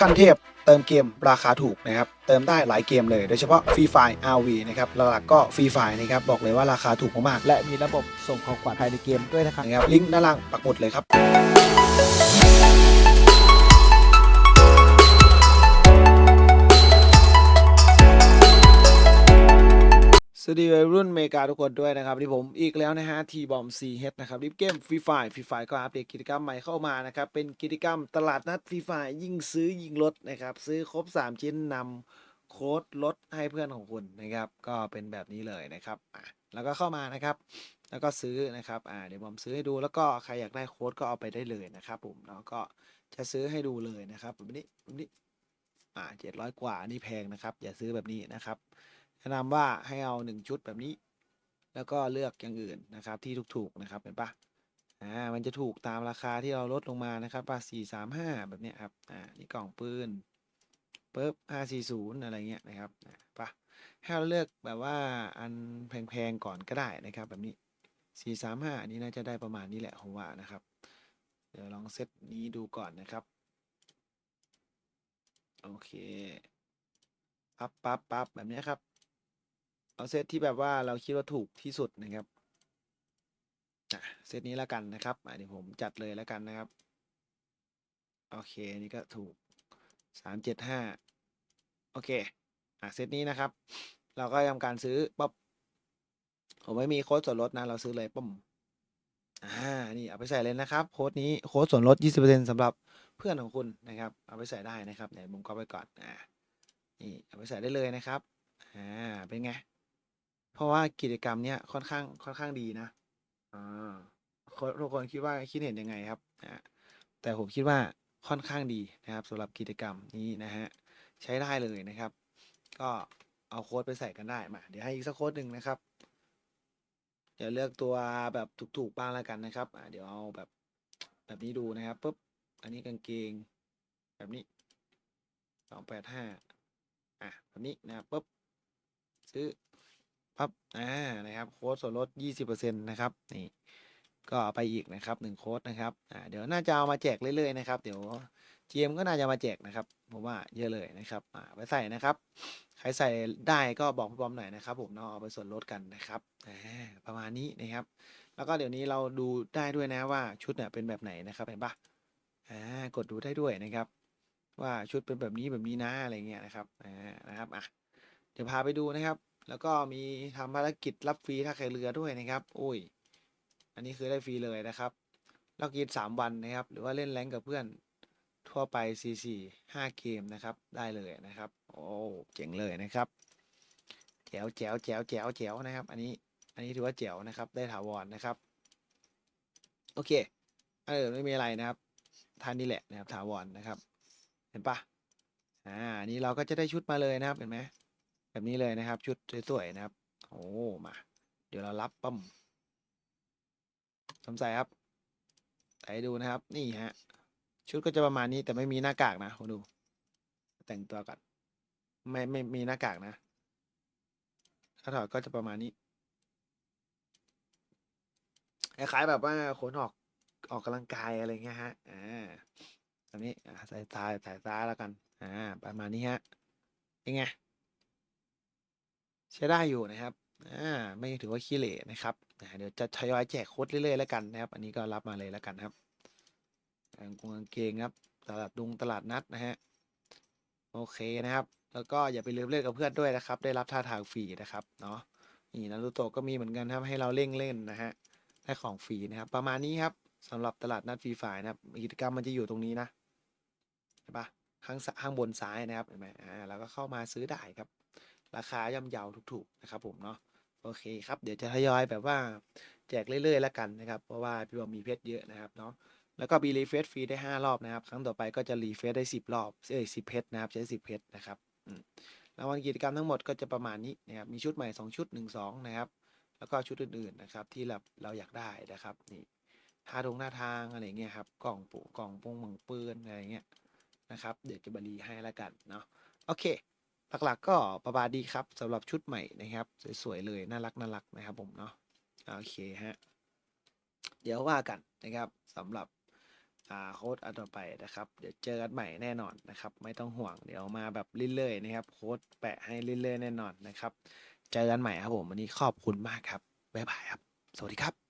ขั้นเทพเติมเกมราคาถูกนะครับ เติมได้หลายเกมเลย โดยเฉพาะฟรีไฟ RV นะครับหลักๆก็ฟรีไฟนะครับ บอกเลยว่าราคาถูกมากๆและมีระบบส่งของขวัญภายในเกมด้วยนะครับนะครับลิงก์ด้านล่างปักหมุดเลยครับ สวัสดีวัยรุ่นเมกาทุกคนด้วยนะครับที่ผมอีกแล้วนะฮะทีบอมซีเฮดนะครับริปเกมฟรีไฟฟรีไฟก็อัปเดตกิจกรรมใหม่เข้ามานะครับเป็นกิจกรรมตลาดนัดฟรีไฟยิ่งซื้อยิ่งลดนะครับซื้อครบ 3 ชิ้นนำโค้ดลดให้เพื่อนของคุณนะครับก็เป็นแบบนี้เลยนะครับอะแล้วก็เข้ามานะครับแล้วก็ซื้อนะครับอ่าเดี๋ยวผมซื้อให้ดูแล้วก็ใครอยากได้โค้ดก็เอาไปได้เลยนะครับผมแล้วก็จะซื้อให้ดูเลยนะครับแบบนี้แบบนี้อ่าเจ็ดร้อยกว่านี่แพงนะครับอย่าซื้อแบบนี้นะครับ แนะนำว่าให้เอาหนึ่งชุดแบบนี้ แล้วก็เลือกอย่างอื่นนะครับที่ถูกๆนะครับเห็นปะอ่ามันจะถูกตามราคาที่เราลดลงมานะครับป่ะสี่สามห้าแบบนี้ครับอ่านี่กล่องปืนปึ๊บห้าสี่ศูนย์อะไรเงี้ยนะครับอะให้เราเลือกแบบว่าอันแพงๆก่อนก็ได้นะครับแบบนี้สี่สามห้านี้น่าจะได้ประมาณนี้แหละผมว่านะครับ เดี๋ยวลองเซตนี้ดูก่อนนะครับโอเคปั๊บปั๊บปั๊บแบบนี้ครับ เอาเซตที่แบบว่าเราคิดว่าถูกที่สุดนะครับเซตนี้แล้วกันนะครับอะเดี๋ยวผมจัดเลยแล้วกันนะครับ โอเคนี่ก็ถูกสามเจ็ดห้าโอเคอะเซตนี้นะครับ เราก็ทำการซื้อปั๊บผมไม่มีโค้ดส่วนลดนะ เราซื้อเลยปุ๊มอ่า นี่เอาไปใส่เลยนะครับ โค้ดนี้โค้ดส่วนลด 20%สำหรับเพื่อนของคุณนะครับ เอาไปใส่ได้นะครับเดี๋ยวผมก็ไปก่อน อ่า นี่เอาไปใส่ได้เลยนะครับ อ่า เป็นไง เพราะว่ากิจกรรมเนี้ยค่อนข้างค่อนข้างดีนะอ่าคนทุกคนคิดว่าคิดเห็นยังไงครับอ่าแต่ผมคิดว่าค่อนข้างดีนะครับสำหรับกิจกรรมนี้นะฮะใช้ได้เลยนะครับ ก็เอาโค้ดไปใส่กันได้มา เดี๋ยวให้อีกสักโค้ดหนึ่งนะครับเดี๋ยวเลือกตัวแบบถูกๆบ้างแล้วกันนะครับอ่าเดี๋ยวเอาแบบแบบนี้ดูนะครับปุ๊บอันนี้กางเกง แบบนี้สองแปดห้าอะแบบนี้นะครับปุ๊บซื้อ ปั๊บอ่านะครับโค้ดส่วนลด 20%นะครับนี่ก็ไปอีกนะครับหนึ่งโค้ดนะครับอ่าเดี๋ยวน่าจะเอามาแจกเรื่อยๆนะครับเดี๋ยว GM ก็น่าจะมาแจกนะครับผมว่าเยอะเลยนะครับอ่าไปใส่นะครับ ใครใส่ได้ก็บอกพี่บอมหน่อยนะครับ ผมเนาะเอาไปส่วนลดกันนะครับอ่าประมาณนี้นะครับ แล้วก็เดี๋ยวนี้เราดูได้ด้วยนะว่าชุดเนี่ยเป็นแบบไหนนะครับเห็นปะอ่ากดดูได้ด้วยนะครับ ว่าชุดเป็นแบบนี้แบบนี้นะอะไรเงี้ยนะครับอ่านะครับอะเดี๋ยวพาไปดูนะครับ แล้วก็มีทำภารกิจรับฟรีถ้าใครเรือด้วยนะครับโอ้ย อันนี้คือได้ฟรีเลยนะครับเรากินสามวันนะครับ หรือว่าเล่นแรงกับเพื่อนทั่วไป 4 4 5 เกมนะครับ ได้เลยนะครับ โอ้เจ๋งเลยนะครับแจ๋วแจ๋วแจ๋วแจ๋วแจ๋วนะครับ อันนี้อันนี้ถือว่าแจ๋วนะครับ ได้ถาวรนะครับ โอเคอันอื่นไม่มีอะไรนะครับท่านนี้แหละนะครับถาวรนะครับ เห็นปะอ่านนี้เราก็จะได้ชุดมาเลยนะครับเห็นไหม แบบนี้เลยนะครับ ชุดสวยๆนะครับ โอ้มา เดี๋ยวเรารับปั๊มสมใส่ครับใส่ดูนะครับ นี่ฮะ ชุดก็จะประมาณนี้แต่ไม่มีหน้ากากนะคุณดู แต่งตัวก่อนไม่ไม่มีหน้ากากนะ ถ้าถอดก็จะประมาณนี้คล้ายๆแบบว่าขนออกออกกำลังกายอะไรเงี้ยฮะ อ่าแบบนี้ใส่ตาใส่ตาแล้วกัน อ่า ประมาณนี้ฮะเป็นไง ใช้ได้อยู่นะครับอ่าไม่ถือว่าขี้เหร่นะครับเดี๋ยวจะทยอยแจกโค้ดเรื่อยๆแล้วกันนะครับ อันนี้ก็รับมาเลยแล้วกันครับกางกงกางเกงครับ ตลาดดุงตลาดนัดนะฮะโอเคนะครับ แล้วก็อย่าไปลืมเล่นกับเพื่อนด้วยนะครับ ได้รับท่าทางฟรีนะครับเนาะนี่นารูโตะก็มีเหมือนกันครับให้เราเล่งเล่นนะฮะได้ของฟรีนะครับ ประมาณนี้ครับสำหรับตลาดนัดฟรีไฟล์นะครับกิจกรรมมันจะอยู่ตรงนี้นะเห็นปะข้างข้างบนซ้ายนะครับเห็นไหมอ่าแล้วก็เข้ามาซื้อได้ครับ ราคาย่อมเยาถูกๆนะครับผมเนาะโอเคครับเดี๋ยวจะทยอยแบบว่าแจกเรื่อยๆแล้วกันนะครับ เพราะว่าพี่บอมมีเพชรเยอะนะครับเนาะแล้วก็มีรีเฟรชฟรีได้ 5 รอบนะครับ ครั้งต่อไปก็จะรีเฟรชได้ 10 รอบเอ้ย10เพชรนะครับ ใช้ 10 เพชรนะครับรางวัลกิจกรรมทั้งหมดก็จะประมาณนี้นะครับมีชุดใหม่ 2 ชุด 1 2 นะครับ แล้วก็ชุดอื่นๆนะครับที่เราเราอยากได้นะครับนี่ท่าทงหน้าทางอะไรเงี้ยครับกล่องปุกล่องปงหมังปืนอะไรเงี้ยนะครับ เดี๋ยวจะบรีให้แล้วกันเนาะโอเค หลักๆ ก็ประมาณดีครับสำหรับชุดใหม่นะครับ สวยๆเลยน่ารักน่ารักนะครับผมเนาะโอเคฮะเดี๋ยวว่ากันนะครับสำหรับอ่าโค้ดอันต่อไปนะครับ เดี๋ยวเจอกันใหม่แน่นอนนะครับ ไม่ต้องห่วงเดี๋ยวมาแบบเรื่อยๆนะครับ โค้ดแปะให้เรื่อยๆแน่นอนนะครับ เจอกันใหม่ครับผมวันนี้ขอบคุณมากครับบ๊ายบายครับ สวัสดีครับ